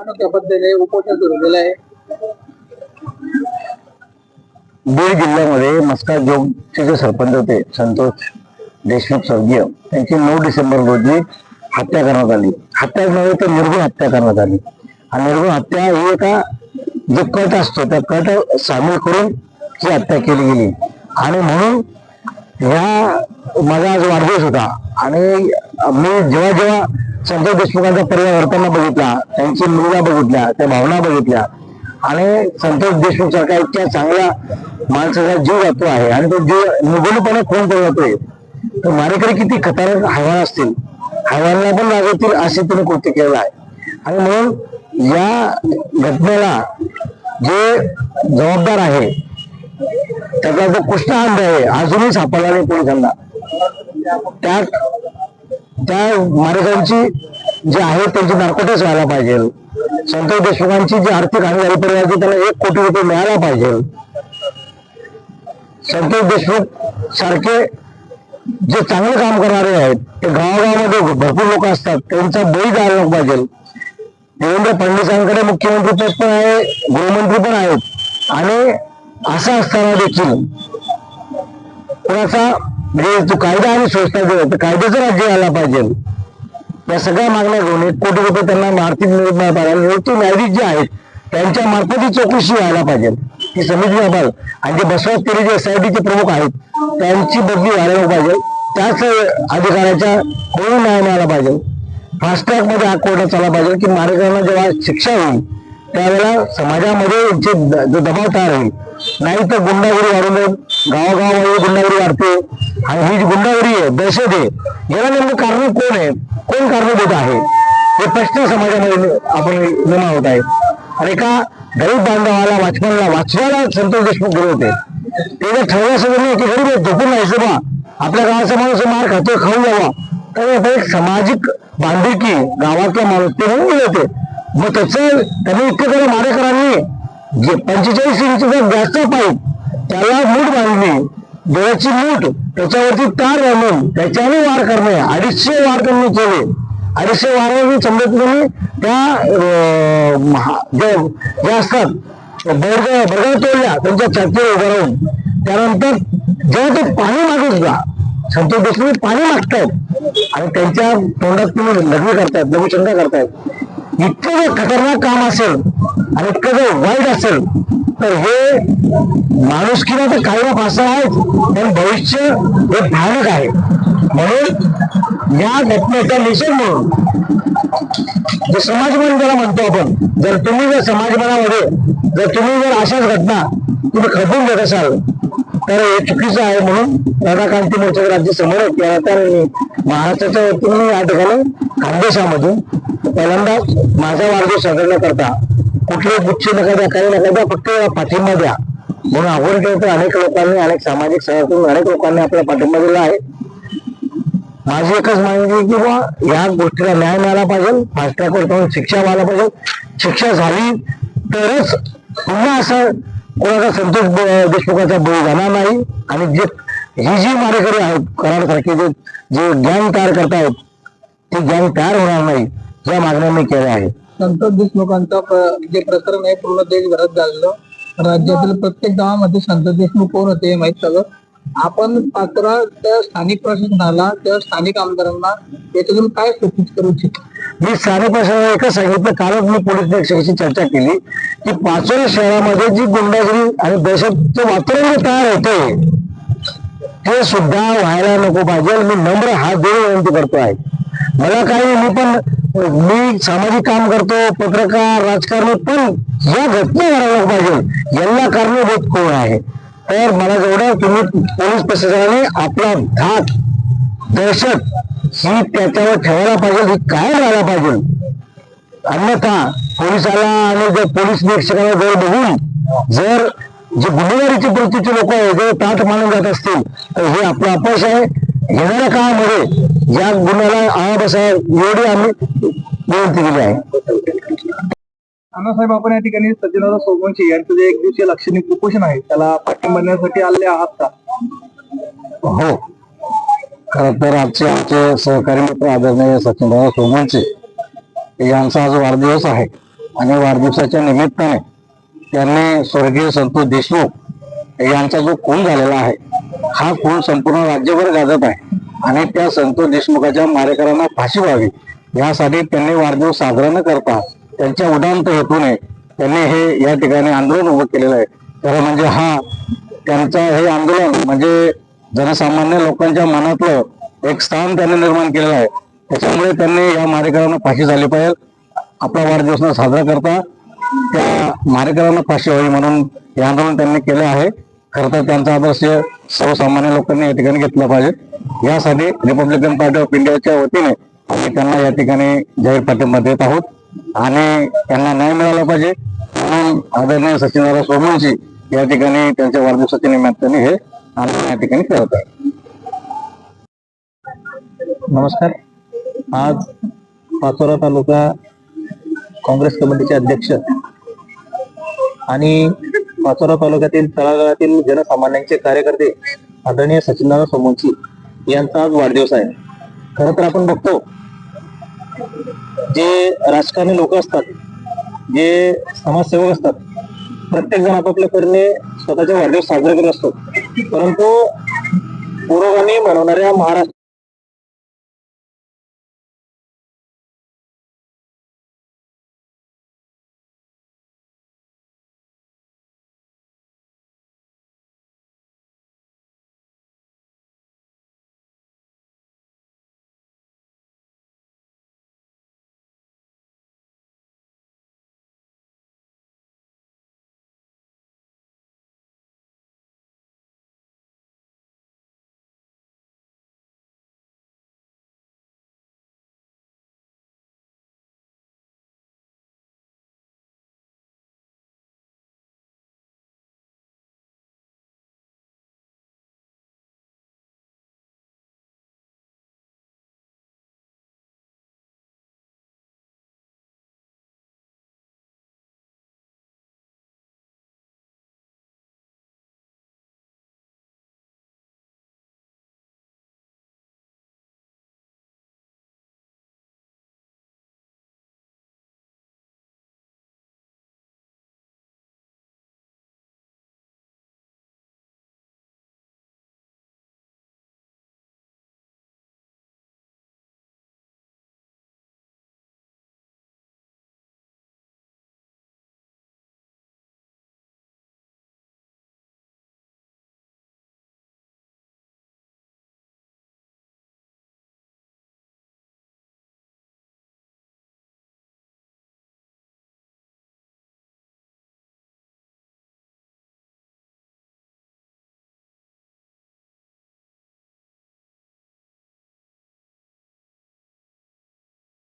पद्धतीने उपोषण सुरू केलं आहे. बीड जिल्ह्यामध्ये मस्का जोगचे जे सरपंच होते संतोष देशमुख स्वर्गीय त्यांची नऊ डिसेंबर रोजी हत्या करण्यात आली. हत्या नव्हे तर निर्गुण हत्या करण्यात आली. आणि निर्गुण हत्या ही एका जो कट असतो त्या कट सामील करून ही हत्या केली गेली. आणि म्हणून ह्या माझा आज वाढदिवस होता. आणि मी जेव्हा जेव्हा संतोष देशमुखांचा परिवार वर्तना बघितला त्यांची मुलगा बघितल्या त्या भावना बघितल्या. आणि संतोष देशमुख सारखा इतक्या चांगल्या माणसाचा जीव जातो आहे. आणि तो जीव निघूनपणे खून करून जातोय. तर मारेकरी किती खतरनाक हैवान असतील. हैवानाला पण लागतील असे तिने कृत्य केलेलं आहे. आणि म्हणून या घटनेला जे जबाबदार आहे त्याचा जो कृष्ण अंध आहे अजूनही सापडला नाही पोलिसांना. त्या त्या मारेकऱ्यांची जे आहे त्यांची नारकोटच व्हायला पाहिजे. संतोष देशमुखांची जी आर्थिक हानी झाली परिवाराची त्याला एक कोटी रुपये मिळायला पाहिजे. संतोष देशमुख सारखे जे चांगले काम करणारे आहेत ते गावागावामध्ये भरपूर लोक असतात त्यांचा बळी द्यायला पाहिजे. देवेंद्र फडणवीसांकडे मुख्यमंत्री पद पण आहे गृहमंत्री पण आहेत. आणि असं असताना देखील कोणाचा म्हणजे जो कायदा आणि सुव्यवस्था जो तर कायद्याचं राज्य आला पाहिजे. या सगळ्या मागण्या घेऊन एक कोटी रुपये त्यांना आर्थिक मदत पाहिजे न्यायाधीश जे आहेत त्यांच्या मार्फत ही चौकशी व्हायला पाहिजे. ही समिती व्हायला आणि जे बसवत केले जे एसआयटीचे प्रमुख आहेत त्यांची बदली व्हायला पाहिजे. त्याच अधिकाऱ्याच्या कोणी न्याय मिळाला पाहिजे? फास्ट ट्रॅकमध्ये हा कोर्टात चालला पाहिजे की मारेकऱ्यांना जेव्हा शिक्षा होईल त्यावेळेला समाजामध्ये जे जो दबाव तयार होईल. नाही तर गुंडागिरी वाढून गावागावामध्ये गुंडागिरी वाढते. आणि ही जी गुंडागिरी आहे दहशत आहे याला नेमकं कारण कोण आहे? कोण कारणीभूत आहे? हे प्रश्न समाजामध्ये आपण निर्माण होत आहे. आणि एका गरीब बांधवाला वाचमानला वाचवायला संतोष देशमुख गेले होते. ते जर ठरवण्यासाठी नाही की गरीब आहे, झोपून राहायचं बा. आपल्या गावाचा माणूस मार खातो खाऊन जावा. तर एक सामाजिक बांधिलकी गावातल्या माणूस ते म्हणून गेले होते. मग त्याचं त्यांनी इतके केलं मारेकरांनी जे पंचेचाळीस इंचचा जास्त पाईप त्याला मूठ बांधली डोळ्याची मूठ त्याच्यावरती तार बांधून त्याच्याने वार करणे अडीचशे वार करणे केले. अडीचशे वारावरती समजत नाही त्या जे असतात बर्ग बर्गर तोडल्या त्यांच्या छातीवर उभं राहून. त्यानंतर जेव्हा ते पाणी मागत होता संतोष देशमुख पाणी मागतायत आणि त्यांच्या तोंडात तुम्ही लग्न करतायत लघुशंका करतायत. इतकं जर खतरनाक काम असेल आणि इतकं जर वाईट असेल तर हे माणूस तर काही ना असं आहेत पण भविष्य हे भयानक आहे. म्हणून या घटनेचा निषेध म्हणून जे समाजमन ज्याला म्हणतो आपण जर तुम्ही जर समाजमनामध्ये जर तुम्ही जर अशाच घटना तुम्ही खपून घेत असाल तर हे चुकीचं आहे म्हणून राधाकांती मोर्चा राज्य समोर आहे त्याने महाराष्ट्राच्या वतीने या ठिकाणी खानदेशामधून पहिल्यांदा माझा वाढदिवस साजरा करता. कुठलेही गुच्छ नका द्या काही नका द्या फक्त पाठिंबा द्या. म्हणून आव्हान केलं तर अनेक लोकांनी अनेक सामाजिक संघटना अनेक लोकांनी आपला पाठिंबा दिला आहे. माझी एकच मागणी आहे की बुवा या गोष्टीला न्याय मिळाला पाहिजे फास्ट ट्रॅकवर जाऊन शिक्षा व्हायला पाहिजे. शिक्षा झाली तरच पुन्हा असं कोणाचा संतोष देशमुखाचा बळी जाणार नाही. आणि जे ही जी मारेकरी आहेत कराडसारखे जे जे ज्ञान तयार करतायत ते ज्ञान तयार होणार नाही या मागण्या मी केल्या आहेत. संतोष देशमुखांचा जे प्रकरण आहे पूर्ण देशभरात गाजलं राज्यातील प्रत्येक गावामध्ये संतोष देशमुख कोण होते हे माहीत सगळं. आपण पात्र त्या स्थानिक प्रशासनाला त्या स्थानिक आमदारांना याच्यातून काय सूचित करू इच्छितो? मी स्थानिक प्रशासनाला एकच सांगितलं कालच मी पोलीस निरीक्षकाशी चर्चा केली की पाचोरी शहरामध्ये जी गुंडागिरी आणि दहशतचं वातावरण तयार होते हे सुद्धा व्हायला नको पाहिजे. मी नम्र हात देऊन विनंती करतो आहे मला काही मी पण मी सामाजिक काम करतो पत्रकार राजकारणी पण या घटना घडायला पाहिजे. यांना कारणीभूत कोण आहे? तर मला जेवढं तुम्ही पोलीस प्रशासनाने आपला धाक दहशत ही त्याच्यावर ठेवायला पाहिजे ही काय राहायला पाहिजे. अन्यथा पोलिसाला आणि जर पोलीस निरीक्षकाला जर बघून जर जे गुन्हेगारीची प्रतीचे लोक आहे जर ताट मानून जात असतील तर हे आपलं अपयश आहे. येणाऱ्या काळामध्ये या गुन्ह्याला आळा एवढी आम्ही विनंती केली आहे. अण्णासाहेब आपण या ठिकाणी सज्जनराव सोमवंशी यांचं जे एक दिवसीय लाक्षणिक कुपोषण आहे त्याला पाठिंबा देण्यासाठी आले आहात का? हो. खर तर आजचे आमचे सहकारी मित्र आदरणीय सचिनराव सोमवंचे यांचा आज वाढदिवस आहे. आणि वाढदिवसाच्या निमित्ताने त्यांनी स्वर्गीय संतोष देशमुख यांचा जो खून झालेला आहे हा खून संपूर्ण राज्यभर गाजत आहे. आणि त्या संतोष देशमुखाच्या मारेकरांना फाशी व्हावी. यासाठी त्यांनी वाढदिवस साजरा न करता त्यांच्या उदांत हेतूने त्यांनी हे या ठिकाणी आंदोलन उभं केलेलं आहे. खरं म्हणजे हा त्यांचं हे आंदोलन म्हणजे जनसामान्य लोकांच्या मनातलं एक स्थान त्यांनी निर्माण केलेलं आहे. त्याच्यामुळे त्यांनी या मारेकरांना फाशी झाली पाहिजे. आपला वाढदिवस न साजरा करता त्या मारेकरांना फाशी व्हावी म्हणून हे आंदोलन त्यांनी केलं आहे. तर त्यांचा आदर्श सर्वसामान्य लोकांनी या ठिकाणी घेतला पाहिजे. यासाठी रिपब्लिकन पार्टी ऑफ इंडियाच्या वतीने आम्ही त्यांना या ठिकाणी जाहीर पाठिंबा देत आहोत. आणि त्यांना न्याय मिळाला पाहिजे. म्हणून आदरणीय सचिनराव सोमवंशी या ठिकाणी त्यांच्या वाढदिवसाच्या निमित्ताने हे आंदोलन या ठिकाणी करत आहे नमस्कार. आज पाचोरा तालुका काँग्रेस कमिटीचे अध्यक्ष आणि पाचोरा तालुक्यातील तळागाळातील जनसामान्यांचे कार्यकर्ते आदरणीय सचिनदादा सोमवंशी यांचा आज वाढदिवस आहे. खरं तर आपण बघतो जे राजकारणी लोक असतात जे समाजसेवक असतात प्रत्येक जण आपापल्या परीने स्वतःचा वाढदिवस साजरा करत असतो. परंतु पुरोगामी म्हणवणाऱ्या महाराष्ट्र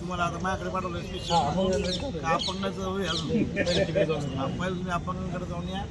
तुम्हाला आता माझ्याकडे पाठवलं स्पेशल अपंगाचं होय अजून? पहिले तुम्ही अपंगांकडे जाऊन या.